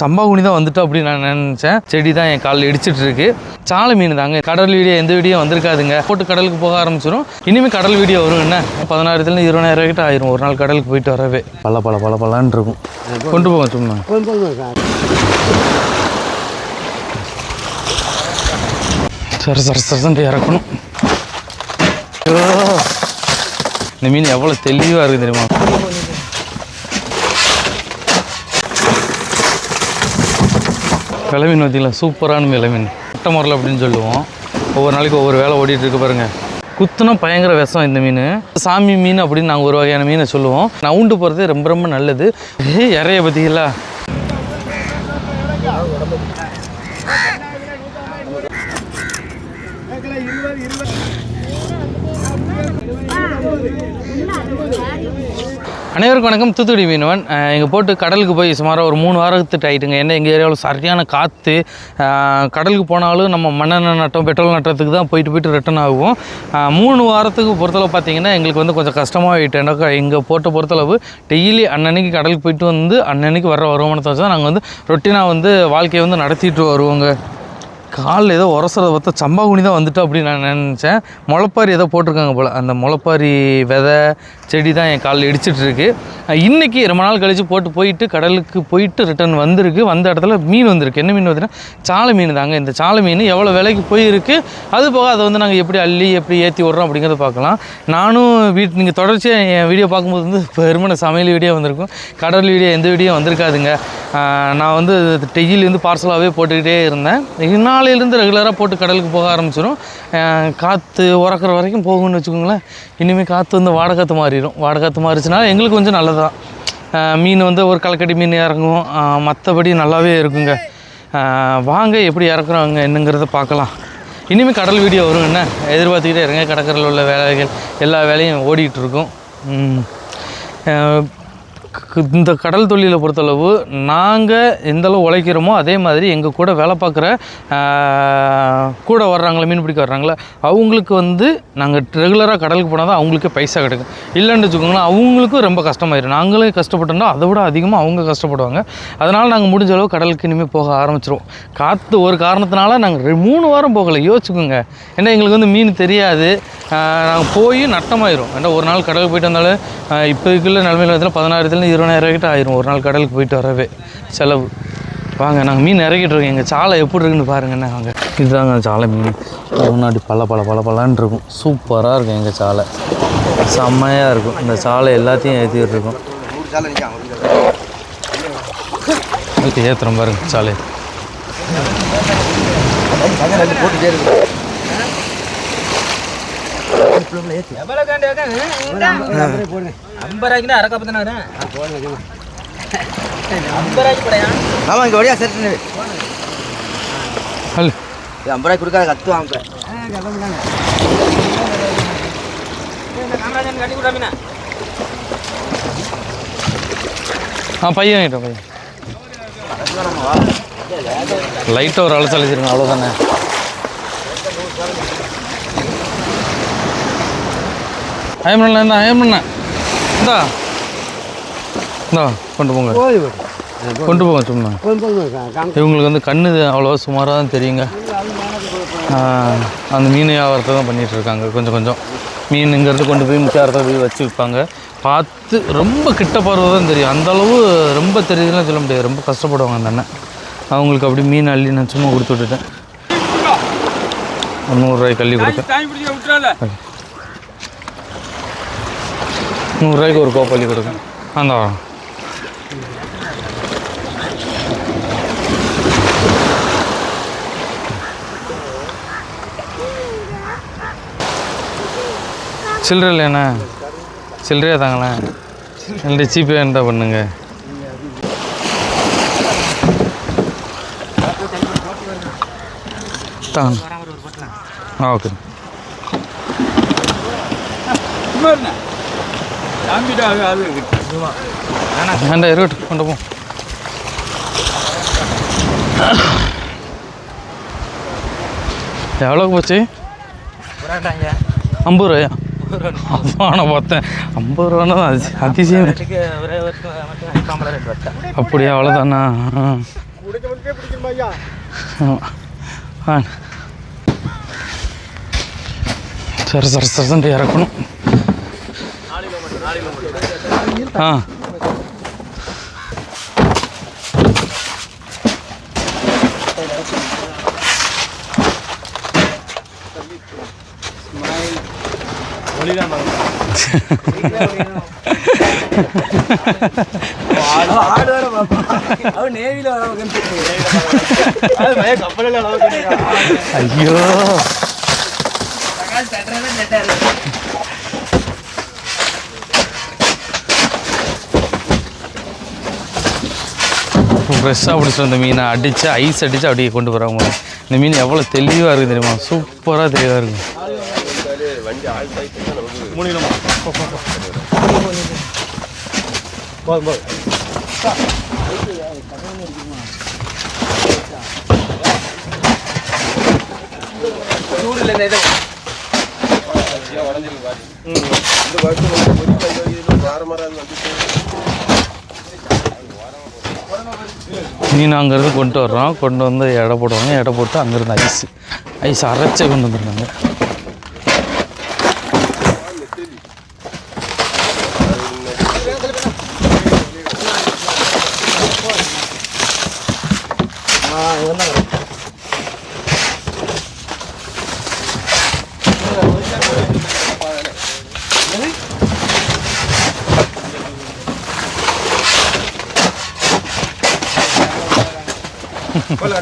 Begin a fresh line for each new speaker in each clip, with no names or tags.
சம்பா குனி தான் வந்துட்டு அப்படின்னு நான் நினச்சேன். செடி தான் என் காலில் இடிச்சிட்டு இருக்கு சாலை மீன் தாங்க. கடல் வீடியோ எந்த வீடியோ வந்திருக்காதுங்க. போட்டு கடலுக்கு போக ஆரம்பிச்சிடும் இனிமேல் கடல் வீடியோ வரும். என்ன? பதினாயிரத்துலேருந்து இருபதாயிரம் கிட்ட ஆயிரும். ஒரு நாள் கடலுக்கு போயிட்டு வரவே. பல பல பல பலான்னு இருக்கும். கொண்டு போவோம் சும்மா. சர சர சரசன்ட்டு இறக்கணும். இந்த மீன் எவ்வளோ தெளிவாக இருக்குது தெரியுமா? விலை மீன் பார்த்தீங்களா? சூப்பரான விலை மீன் முட்டை முரல் அப்படின்னு சொல்லுவோம். ஒவ்வொரு நாளைக்கு ஒவ்வொரு வேலை ஓடிட்டுருக்கு இருக்கு குத்துனா பயங்கர விஷம் இந்த மீன். சாமி மீன் அப்படின்னு நாங்கள் ஒரு வகையான மீனை சொல்லுவோம். நவுண்டு போகிறதே ரொம்ப ரொம்ப நல்லது. ஏய் இறைய பார்த்தீங்களா? அனைவருக்கும் வணக்கம். தூத்துக்குடி மீனவன். எங்கள் போட்டு கடலுக்கு போய் சுமாராக ஒரு மூணு வாரத்துட்டு ஆகிட்டுங்க ஏன்னா எங்கள் ஏரியாவில் சரியான காற்று கடலுக்கு போனாலும் நம்ம மண்ணெண்ணெய் நட்டம் பெட்ரோல் நட்டத்துக்கு தான் போயிட்டு போயிட்டு ரிட்டர்ன் ஆகும் மூணு வாரத்துக்கு பொறுத்தளவு பார்த்தீங்கன்னா எங்களுக்கு வந்து கொஞ்சம் கஷ்டமாக ஆகிட்டேன் எங்கள் போட்ட பொறுத்தளவு டெய்லி அன்னன்னைக்கு கடலுக்கு போயிட்டு வந்து அன்னன்னைக்கு வர வருமானத்தை வச்சு தான் நாங்கள் வந்து ரொட்டீனாக வந்து வாழ்க்கையை வந்து நடத்திட்டு வருவோங்க. காலில் ஏதோ உரசுறத பார்த்தா சம்பா குனி தான் வந்துட்டு அப்படின்னு நான் நினச்சேன். முளைப்பாரி ஏதோ போட்டிருக்காங்க போல். அந்த முளைப்பாரி விதை செடி தான் என் காலில் இடிச்சிட்ருக்கு இன்றைக்கி ரொம்ப நாள் கழித்து போட்டு போயிட்டு கடலுக்கு போயிட்டு ரிட்டர்ன் வந்திருக்கு. வந்த இடத்துல மீன் வந்திருக்கு. என்ன மீன் பார்த்தீங்கன்னா சாலை மீன் தாங்க. இந்த சாலை மீன் எவ்வளோ விலைக்கு போயிருக்கு? அது போக அதை வந்து நாங்கள் எப்படி அள்ளி எப்படி ஏற்றி விட்றோம் அப்படிங்கிறத பார்க்கலாம். நானும் வீட் நீங்கள் தொடர்ச்சியாக என் வீடியோ பார்க்கும்போது வந்து பெருமனை சமையல் வீடியோ வந்திருக்கும். கடல் வீடியோ எந்த வீடியோ வந்திருக்காதுங்க. நான் வந்து டெய்லி வந்து பார்சலாகவே போட்டுக்கிட்டே இருந்தேன். நாளையிலேருந்து ரெகுலராக போட்டு கடலுக்கு போக ஆரம்பிச்சிடும் காற்று உறக்கிற வரைக்கும் போகும்னு வச்சுக்கோங்களேன். இனிமேல் காற்று வந்து வாடகாத்து மாறிடும் வாடகாத்து காற்று மாறிச்சுனா எங்களுக்கு கொஞ்சம் நல்லதான் தான் மீன் வந்து ஒரு கலக்கடி மீன் இறங்கும். மற்றபடி நல்லாவே இருக்குங்க. வாங்க எப்படி இறக்குறாங்க என்னங்கிறத பார்க்கலாம். இனிமேல் கடல் வீடியோ வரும் என்ன? எதிர்பார்த்துக்கிட்டே இருங்க. கடற்கரையில் உள்ள வேலைகள் எல்லா வேலையும் ஓடிக்கிட்டு இருக்கும். இந்த கடல் தொழிலை பொறுத்தளவு நாங்கள் எந்தளவு உழைக்கிறோமோ அதே மாதிரி எங்கள் கூட வேலை பார்க்குற கூட வர்றாங்களே மீன் பிடிக்க வர்றாங்களே அவங்களுக்கு வந்து நாங்கள் ரெகுலராக கடலுக்கு போனால் தான் அவங்களுக்கு பைசா கிடைக்கும். இல்லைன்னு வச்சுக்கோங்களேன் அவங்களுக்கும் ரொம்ப கஷ்டமாயிடும் நாங்களே கஷ்டப்பட்டோம்னா அதை விட அதிகமாக அவங்க கஷ்டப்படுவாங்க. அதனால் நாங்கள் முடிஞ்ச அளவு கடலுக்கு இனிமேல் போக ஆரம்பிச்சிருவோம். காற்று ஒரு காரணத்தினால நாங்கள் மூணு வாரம் போகலை. யோசிச்சுக்கோங்க. ஏன்னா எங்களுக்கு வந்து மீன் தெரியாது. நாங்கள் போய் நட்டமாயிரும். ஏன்னா ஒரு நாள் கடலுக்கு போயிட்டு வந்தாலும் ஆஹ் இப்போதைக்குள்ள நிலமையில வந்து பதினாயிரத்துலேருந்து இருபதாயிரம் கிட்ட ஆயிரும். ஒரு நாள் கடலுக்கு போயிட்டு வரவே. செலவு. வாங்க நாங்கள் மீன் இறக்கிட்டு இருக்கோம். எங்கள் சாலை எப்படி இருக்குன்னு பாருங்கண்ணே வாங்க. இதுதாங்க சாலை மீன். முன்னாடி பல பல பல பலன்னு இருக்கும். சூப்பராக இருக்கும் எங்கள் சாலை. செம்மையாக இருக்கும். இந்த சாலை எல்லாத்தையும் ஏற்றிட்டு இருக்கும். ஓகே ஏற்றுறோம் பாருங்க சாலை.
ஐம்பது அரக்கா பத்தினா ஐம்பது ரூபாய்க்கு படையா?
ஆமாம் இங்கே வழியா செட்டு
ஹலோ.
இது ஐம்பது ரூபாய் கொடுக்காத
கட்டி விடாமீனா
ஆ பையன் வாங்கிட்டோம் பையன். லைட்டாக ஒரு அலசல் வச்சுருங்க அவ்வளோதானே ஐயமண்ணா என்ன ஐயமண்ணா இந்தா. இந்தா கொண்டு போங்க. கொண்டு போங்க சும்மா. இவங்களுக்கு வந்து கண்ணு அவ்வளோவா சுமாராக தான் தெரியுங்க. அந்த மீன் வியாபாரத்தை தான் பண்ணிகிட்டு இருக்காங்க. கொஞ்சம் கொஞ்சம். மீனுங்கிறது கொண்டு போய் முக்கியாரத்தை போய் வச்சு விற்பாங்க. பார்த்து ரொம்ப கிட்ட பார்வை தான் தெரியும். அந்த அளவு ரொம்ப தெரியுதுலாம் சொல்ல முடியாது. ரொம்ப கஷ்டப்படுவாங்க அந்த அண்ணன். அவங்களுக்கு அப்படி மீன் அள்ளி நான் சும்மா கொடுத்து விட்டுட்டேன். நூறுரூவாய்க்கு கள்ளி கொடுத்தேன். நூறுரூவாய்க்கு ஒரு கோப்பள்ளி கொடுங்க. அந்த வரோம் சில்லறை இல்லைண்ணே சில்லறையாக தாங்களேன் இல்லை ஜிபே என்ன பண்ணுங்க. தாங்க. ஆ ஓகே. வேண்டாம் இருக்கட்டும் கொண்டு போ. எவ்வளோக்கு போச்சு? ஐம்பது ரூபாயா? நான் பார்த்தேன். ஐம்பது ரூபான்னா தான் அது அதிசயம். அப்படியா அவ்வளோதானா சரி சரி சரி இறக்கணும். ஆ
ஆடு
இப்போ ஃப்ரெஷ்ஷாக பிடிச்சிட்டு வந்த மீனை அடித்து ஐஸ் அடித்து அப்படியே கொண்டு போகிறாங்க இந்த மீன் எவ்வளோ தெளிவாக இருக்குது தெரியுமா? சூப்பராக தெளிவாக இருக்கும் மீன் அங்கேருந்து கொண்டு வர்றோம். கொண்டு வந்து எடை போடுவாங்க. எடை போட்டு அங்கேருந்து ஐஸ் ஐஸ் அரைச்சே கொண்டு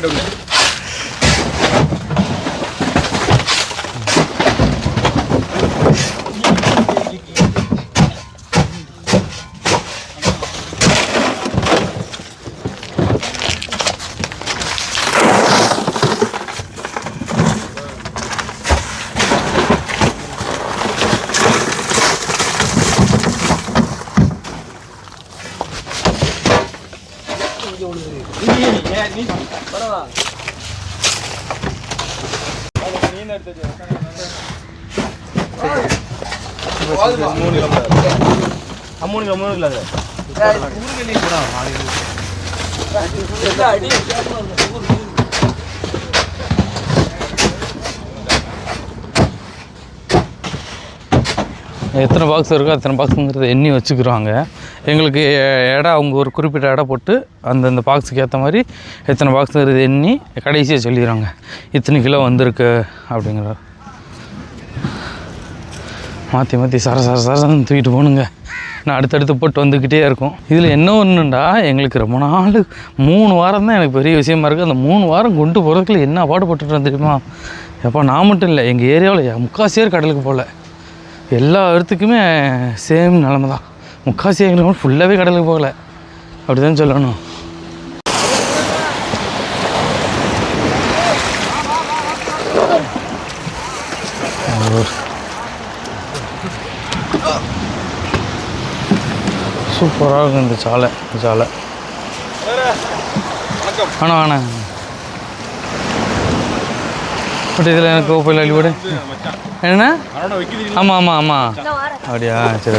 டவுன் வந்துடுறாங்க எத்தனை பாக்ஸ் இருக்கோ அத்தனை பாக்ஸுங்கிறத எண்ணி வச்சுக்கிறாங்க. எங்களுக்கு எடை அவங்க ஒரு குறிப்பிட்ட எடை போட்டு அந்தந்த பாக்ஸுக்கு ஏற்ற மாதிரி எத்தனை பாக்ஸுங்கிறது எண்ணி கடைசியாக சொல்லிடுறாங்க. இத்தனை கிலோ வந்திருக்கு அப்படிங்கிற மாற்றி மாற்றி சர சர சரன்னு தூக்கிட்டு போகணுங்க. நான் அடுத்தடுத்து போட்டு வந்துக்கிட்டே இருக்கும். இதில் என்ன ஒன்றுண்டா எங்களுக்கு ரொம்ப நாள் மூணு வாரம் தான் எனக்கு பெரிய விஷயமா இருக்குது அந்த மூணு வாரம் கொண்டு போகிறதுக்குள்ள என்ன பாடுபட்டுட்டு தெரியுமா? எப்போ நான் மட்டும் இல்லை எங்கள் ஏரியாவில் முக்காசியர் கடலுக்கு போகல எல்லா இடத்துக்குமே சேம் நிலமை தான். முக்காசி எங்களுக்கு ஃபுல்லாகவே கடலுக்கு போகல. அப்படி தான் சொல்லணும். சூப்பராக இருக்கும் இந்த சாலை இந்த சாலை. அண்ணா அண்ணா. பட் இதில் எனக்கு கோப்பையில் அழிவிடு என்ன ஆமாம் ஆமாம் ஆமாம் அப்படியா சரி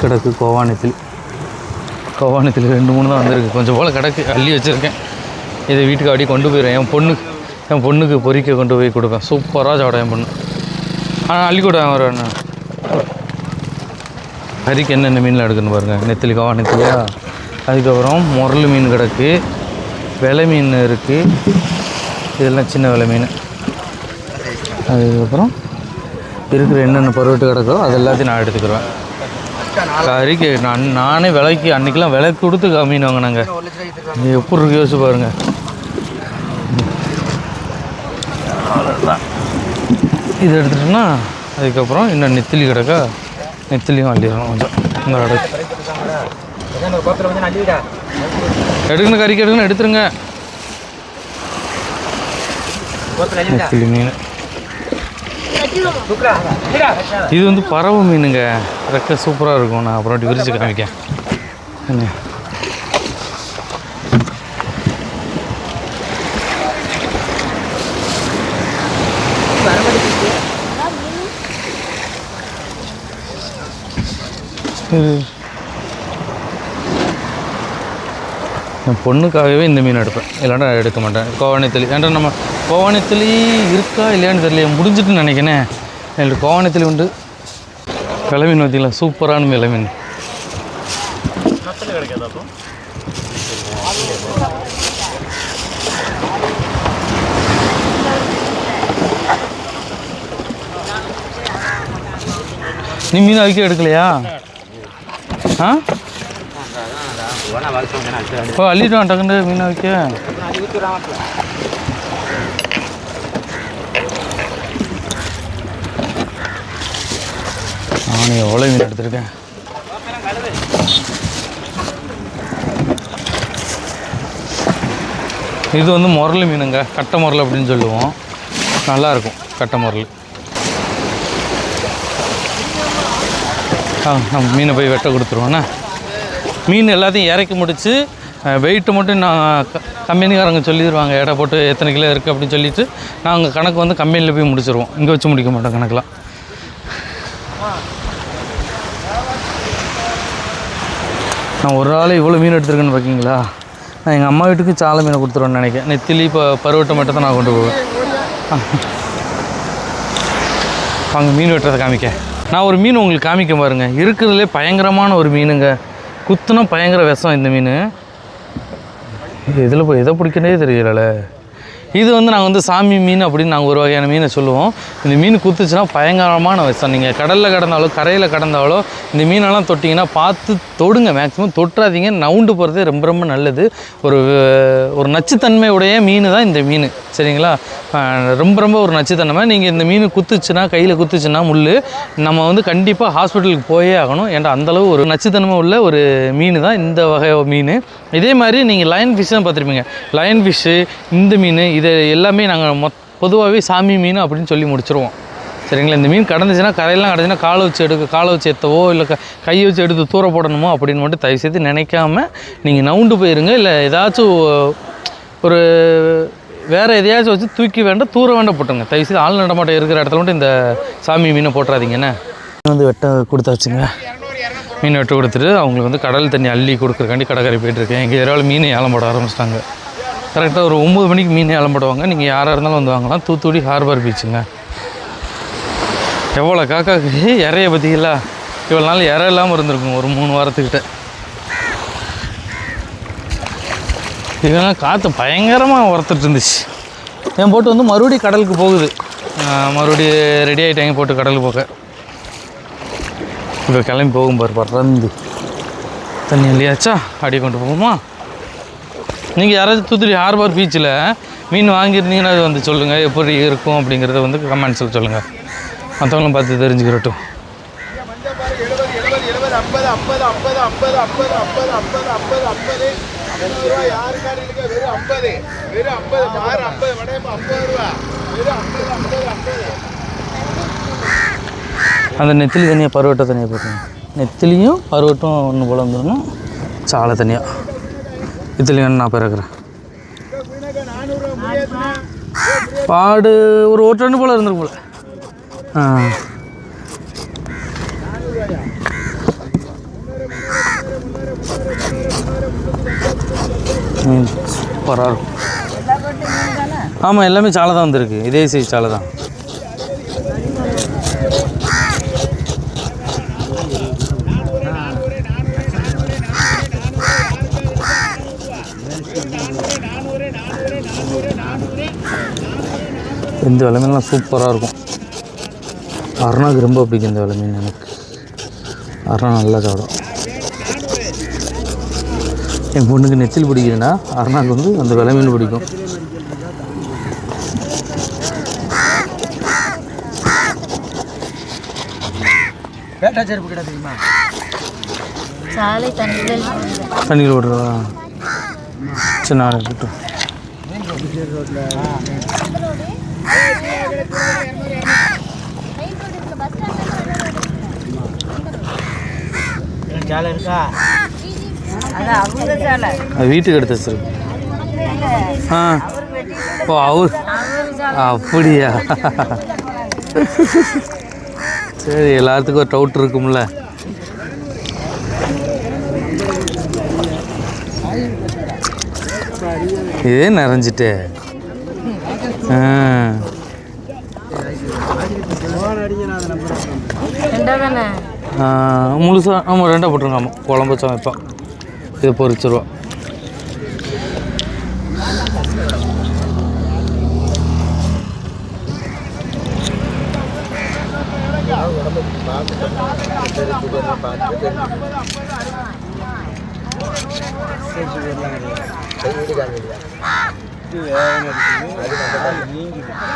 கிடக்கு கோவானத்தில். கோவானத்தில் ரெண்டு மூணு தான் வந்திருக்கு. கொஞ்சம் போல் கிடக்கு. அள்ளி வச்சுருக்கேன். இதை வீட்டுக்கு அப்படியே கொண்டு போயிடுவேன் என் பொண்ணுக்கு என் பொண்ணுக்கு பொறிக்க கொண்டு போய் கொடுப்பேன். சூப்பராக சாப்பிடும் என் பொண்ணு. ஆ அள்ளிக்கூடம் கொடுவேன் ஒரு கறிக்கு என்னென்ன மீன்லாம் எடுக்கணும் பாருங்கள் நெத்திலி நெத்திலியா? அதுக்கப்புறம் முரல் மீன் கிடக்கு. விலை மீன் இருக்குது இதெல்லாம் சின்ன விலை மீன். அதுக்கப்புறம் இருக்கிற என்னென்ன பருவட்டு கிடக்கோ அது எல்லாத்தையும் நான் எடுத்துக்கிறேன். கறிக்கு நான் நானே விலைக்கு அன்றைக்கெலாம் விலை கொடுத்து மீன் வாங்கினாங்க. எப்படி இருக்கு யோசிச்சு பாருங்கள் இது எடுத்துட்டோம்னா அதுக்கப்புறம் இன்னும் நெத்திலி கிடக்கா நெத்திலியும் அள்ளிடணும் கொஞ்சம். இந்த கிடக்கு எடுக்கணும் கறிக்கு எடுக்கணும் எடுத்துருங்க. நெத்திலி மீன். இது வந்து பறவை மீனுங்க. ரெக்க சூப்பராக இருக்கும். நான் அப்புறம் விரிச்சு காமிக்கேன் என்ன? என் பொண்ணுக்காகவே இந்த மீன் எடுப்பேன். இல்லைன்னா எடுக்க மாட்டேன். கோவானித்தலி ஏன்டா நம்ம கோவானித்தலி இருக்கா இல்லையான்னு தெரியல முடிஞ்சிட்டு நினைக்கிறேன். எனக்கு கோவானித்தலி உண்டு. விலை மீன் பார்த்தீங்களா? சூப்பரான விலை மீன். நீ மீன் அவிக்க எடுக்கலையா ஆ
வேணா வளர்த்து நான்
ஓ அள்ளிட்டு டக்குண்டு மீன் வைக்க.
நான் ஊற்றுறான்
எவ்வளோ மீன் எடுத்திருக்கேன். இது வந்து முரளி மீனுங்க கட்டை முரல் அப்படின்னு சொல்லுவோம். நல்லாயிருக்கும் கட்டை முரல் நம்ம மீனை போய் வெட்ட கொடுத்துருவோண்ணே மீன் எல்லாத்தையும் இறக்கி முடித்து வெயிட்டு மட்டும் நான் க- கம்பெனிக்காரங்க சொல்லிடுவாங்க எடை போட்டு எத்தனை கிலோ இருக்குது அப்படின்னு சொல்லிட்டு நாங்கள் கணக்கு வந்து கம்பெனியில் போய் முடிச்சிருவோம். இங்கே வச்சு முடிக்க மாட்டோம் கணக்கெலாம் நான் ஒரு நாள் இவ்வளோ மீன் எடுத்துருக்கேன்னு பார்க்கிங்களா நான் எங்கள் அம்மா வீட்டுக்கு சாலை மீனை கொடுத்துருவேன்னு நினைக்கிறேன். நெத்திலி இப்போ பருவட்டை மட்டும் தான் நான் கொண்டு போவேன். வாங்க மீன் வெட்டுறதை காமிக்க. நான் ஒரு மீன் உங்களுக்கு காமிக்க பாருங்க. இருக்கிறதுலே பயங்கரமான ஒரு மீனுங்க. குத்துனா பயங்கர விஷம் இந்த மீன். இதில் போய் எதை பிடிக்கனே தெரியலை இது வந்து நாங்கள் வந்து சாமி மீன் அப்படின்னு நாங்கள் ஒரு வகையான மீனை சொல்லுவோம். இந்த மீன் குத்துச்சுன்னா பயங்கரமான விஷம். நீங்கள் கடலில் கடந்தாலோ கரையில் கடந்தாலோ இந்த மீனெல்லாம் தொட்டிங்கன்னா பார்த்து தொடுங்க. மேக்ஸிமம் தொட்டுறாதீங்க நவுண்டு போகிறதே ரொம்ப ரொம்ப நல்லது. ஒரு ஒரு நச்சுத்தன்மையுடைய மீன் தான் இந்த மீன். சரிங்களா? ரொம்ப ரொம்ப ஒரு நச்சுத்தன்மை. நீங்கள் இந்த மீன் குத்துச்சுன்னா கையில் குத்துச்சுன்னா முள் நம்ம வந்து கண்டிப்பாக ஹாஸ்பிட்டலுக்கு போயே ஆகணும். ஏன்னா அந்தளவு ஒரு நச்சுத்தன்மை உள்ள ஒரு மீன் தான் இந்த வகை மீன். இதே மாதிரி நீங்கள் லயன் ஃபிஷ்ஷும் பார்த்துருப்பீங்க. லயன் ஃபிஷ்ஷு இந்த மீன் இது எல்லாமே நாங்கள் மொத் பொதுவாகவே சாமி மீன் அப்படின்னு சொல்லி முடிச்சிருவோம். சரிங்களா? இந்த மீன் கடந்துச்சுன்னா கரையெல்லாம் கடந்துச்சுன்னா காலை வச்சு எடுக்க காலை வச்சு எத்தவோ இல்லை க கையை வச்சு எடுத்து தூர போடணுமோ அப்படின்னு மட்டும் தயவு செய்து நினைக்காம நீங்கள் நவுண்டு போயிருங்க. இல்லை ஏதாச்சும் ஒரு வேறு எதையாச்சும் வச்சு தூக்கி வேண்டாம் தூர வேண்டாம் போட்டுருங்க. தயவு செய்து ஆள் நடமாட்டம் இருக்கிற இடத்துல மட்டும் இந்த சாமி மீனை போட்டுறாதீங்கண்ணே வந்து வெட்ட கொடுத்தாச்சுங்க. மீன் வெட்ட கொடுத்துட்டு அவங்களுக்கு வந்து கடல் தண்ணி அள்ளி கொடுக்குறக்காண்டி கடற்கரை போயிட்டுருக்கேன் எங்கள் ஏரியாவில் மீன் ஏலம் போட ஆரம்பிச்சிட்டாங்க. கரெக்டாக ஒரு ஒம்பது மணிக்கு மீன் இளம்படுவாங்க நீங்கள் யாராக இருந்தாலும் வந்து வாங்கலாம். தூத்துக்குடி ஹார்பர் பீச்சுங்க. எவ்வளோ காக்காக்கு இறைய பார்த்தீங்களா இவ்வளோ நாள் இறை இல்லாமல் இருந்திருக்கும். ஒரு மூணு வாரத்துக்கிட்ட. இதெல்லாம் காற்று பயங்கரமாக உரத்துட்டு இருந்துச்சு. என் போட்டு வந்து மறுபடியும் கடலுக்கு போகுது. மறுபடியும் ரெடி ஆகிட்டாங்க போட்டு கடலுக்கு போக. இப்போ கிளம்பி போகும் பாரு பறந்து. தண்ணி இல்லையாச்சா? அப்படியே கொண்டு போகுமா? நீங்கள் யாராச்சும் தூத்துக்குடி ஹார்பர் பீச்சில் மீன் வாங்கியிருந்தீங்கன்னா அது வந்து சொல்லுங்கள் எப்படி இருக்கும் அப்படிங்கிறத வந்து கமெண்ட்ஸில் சொல்லுங்கள் மற்றவங்களும் பார்த்து தெரிஞ்சுக்கிறட்டும். அந்த நெத்திலி தனியாக பருவட்டை தனியாக போட்டுருங்க. நெத்திலியும் பருவட்டும் ஒன்று போல வந்துடணும் சாலை தனியாக இதில் நான் பிறக்கிறேன்? பாடு ஒரு ஒரு போல் இருந்துருக்கு போல். ஆ. பரவாயில்ல சூப்பராக இருக்கும். ஆமாம் எல்லாமே சாலை தான் வந்திருக்கு. இதே சைஸ் சாலை தான் இந்த விலை மீன்லாம் சூப்பராக இருக்கும். அருணாக்கு ரொம்ப பிடிக்கும் இந்த விலை மீன் எனக்கு. அருணா நல்லா சாப்பிடும் என் பொண்ணுக்கு நெச்சில் பிடிக்குதுன்னா அருணாக்கு வந்து அந்த விலை மீன் பிடிக்கும்.
பேட்டா செருப்பு கடை தெரியுமா?
சாலை தண்ணிகள்
தண்ணியில் விடுறதா சரி நாளை இருக்கட்டும்
சேலை
இருக்கா? வீட்டுக்கு எடுத்து வச்சிருக்கு ஆ. ஓ அவர். அப்படியா? சரி எல்லாத்துக்கும் ஒரு டவுட் இருக்கும்ல. இதே நிறைஞ்சிட்டு. ஆ. முழுசாக ஆமாம் ரெண்டாக போட்டுருங்க ஆமாம் குழம்பு வச்சா வைப்பேன் இதை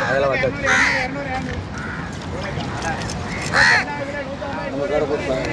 அதெல்லாம் கொடுப்பாங்க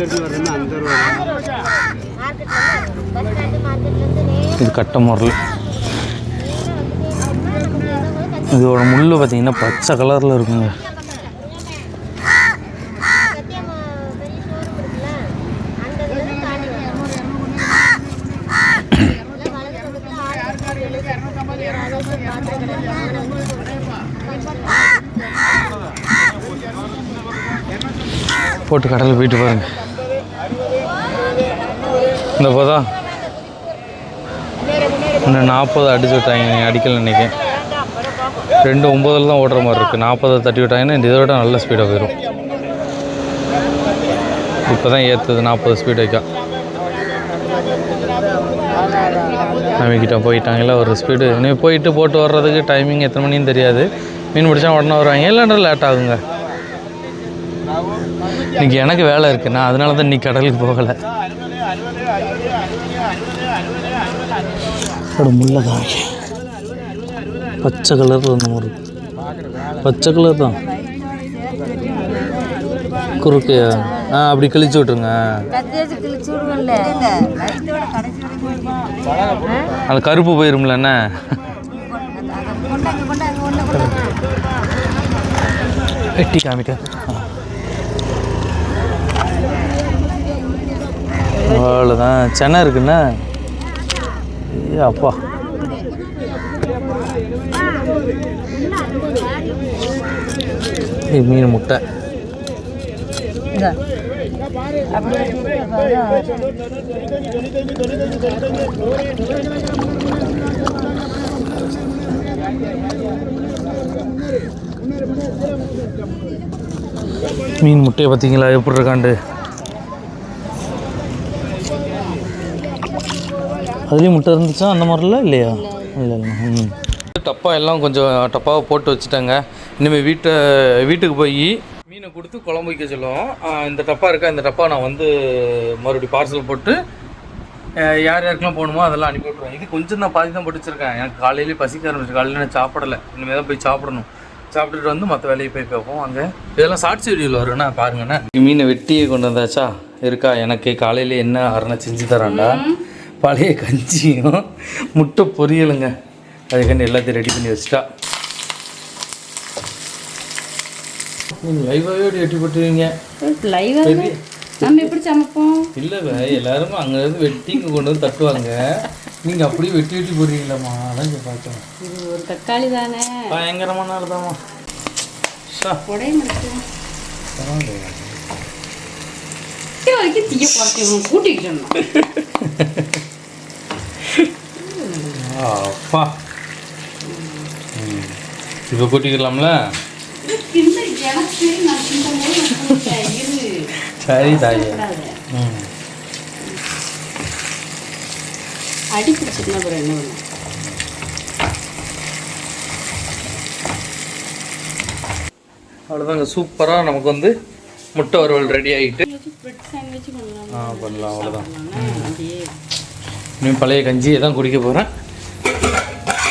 ரூபா
இது கட்ட முரல். இதோட முள் பார்த்தீங்கன்னா பச்சை கலரில் இருக்குங்க. போட்டு கடலில் போயிட்டு பாருங்க. இந்த போதா இன்னும் நாற்பது அடிச்சு விட்டாங்க நீங்கள் அடிக்கல நினைக்கிறேன் ரெண்டு ஒம்பதில் தான் ஓடுற மாதிரி இருக்குது நாற்பதை தட்டி விட்டாங்கன்னா இந்த விட நல்ல ஸ்பீடாக போயிடும் இப்போ தான் ஏற்றுது நாற்பது ஸ்பீட் வைக்கா. நம்பிக்கிட்ட போயிட்டாங்களா ஒரு ஸ்பீடு நீ போயிட்டு போட்டு வர்றதுக்கு டைமிங் எத்தனை மணின்னு தெரியாது. மீன் பிடிச்சா உடனே வருவாங்க. இல்லைன்னா லேட் ஆகுங்க. இன்றைக்கி எனக்கு வேலை இருக்குது நான் அதனால தான் இன்றைக்கி கடலுக்கு போகலை. ஒரு முள்ளை காய் பச்சை கலர் ஒன்று இருக்கு பச்சை கலர் தான் குறுக்கு ஆ அப்படி கிழிச்சு விட்ருங்க அந்த கருப்பு போயிரும்ல என்ன எட்டி காமிக்க அவ்வளோதான் சென்னை இருக்குண்ணா அப்பா. மீன் முட்டை. மீன் முட்டையை பார்த்தீங்களா? எப்படி இருக்காண்டு? அதுலேயும் முட்டை இருந்துச்சா? அந்த மாதிரிலாம் இல்லையா? இல்லை இல்லை. ம். டப்பா எல்லாம் கொஞ்சம் டப்பாவை போட்டு வச்சுட்டாங்க. இனிமேல் வீட்டை வீட்டுக்கு போய் மீனை கொடுத்து குழம்பு வைக்க சொல்லுவோம். இந்த டப்பா இருக்கா? இந்த டப்பா நான் வந்து மறுபடியும் பார்சல் போட்டு யார் யாருக்கெல்லாம் போகணுமோ அதெல்லாம் அனுப்பி விட்ருவேன் இது கொஞ்சம் தான் பாதி தான் போட்டு வச்சிருக்கேன். எனக்கு காலையிலேயே பசிக்க ஆரம்பிச்சு காலையில் நான் சாப்பிடலை. இனிமேல் தான் போய் சாப்பிடணும். சாப்பிட்டுட்டு வந்து மற்ற வேலையை போய் பார்ப்போம். அங்கே இதெல்லாம் ஷார்ட்ஸ் வீடியோவில் வரும்ண்ணா பாருங்கண்ணா மீனை வெட்டியே கொண்டு வந்தாச்சா? இருக்கா? எனக்கு காலையில் என்ன அரணை செஞ்சு தரான்டா பழைய கஞ்சியும் முட்டை பொரியலுங்க. அதுக்காண்டி எல்லாத்தையும் ரெடி பண்ணி வச்சுட்டா. நீங்கள் லைவாகவே வெட்டி போட்டுருவீங்க.
லைவா
பெரிய
நம்ம எப்படி சமைப்போம்?
இல்லை எல்லாரும் அங்கேருந்து வெட்டி இங்கே கொண்டு வந்து தட்டுவாங்க. நீங்கள் அப்படியே வெட்டி வெட்டி போடுறீங்களாம்மா? அதான் இங்கே பார்த்தேன்.
இது ஒரு தக்காளி தானே?
பயங்கரமான
தீய குறைச்சி கூட்டிக்கிட்டு இருந்தோம்
அப்பா. இப்போ கூட்டிக்கலாம்ல சரி தாய். ம்.
அடி பிடிச்சிருந்தா அப்புறம் என்ன பண்ணும்
அவ்வளோதாங்க சூப்பராக நமக்கு வந்து முட்டை வறுவல் ரெடி ஆகிட்டு
பண்ணலாம்
ஆ பண்ணலாம் அவ்வளோதான் இன்னும் பழைய கஞ்சியை தான் குடிக்க போகிறேன்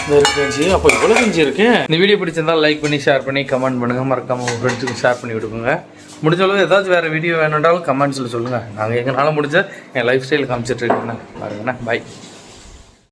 கஞ்சி அப்போ இவ்வளோ கஞ்சி இருக்கு? இந்த வீடியோ பிடிச்சிருந்தா லைக் பண்ணி ஷேர் பண்ணி கமெண்ட் பண்ணுங்க. மறக்காம உங்கள் ஃப்ரெண்ட்ஸுக்கு ஷேர் பண்ணி விடுங்க முடிஞ்ச அளவு ஏதாச்சும் வேறு வீடியோ வேணுன்றாலும் கமெண்ட்ஸில் சொல்லுங்கள் நாங்கள் எங்களால் முடிஞ்ச என் லைஃப் ஸ்டைல் காமிச்சிட்டு இருக்கேங்கண்ணா பாருங்கண்ணா பாய்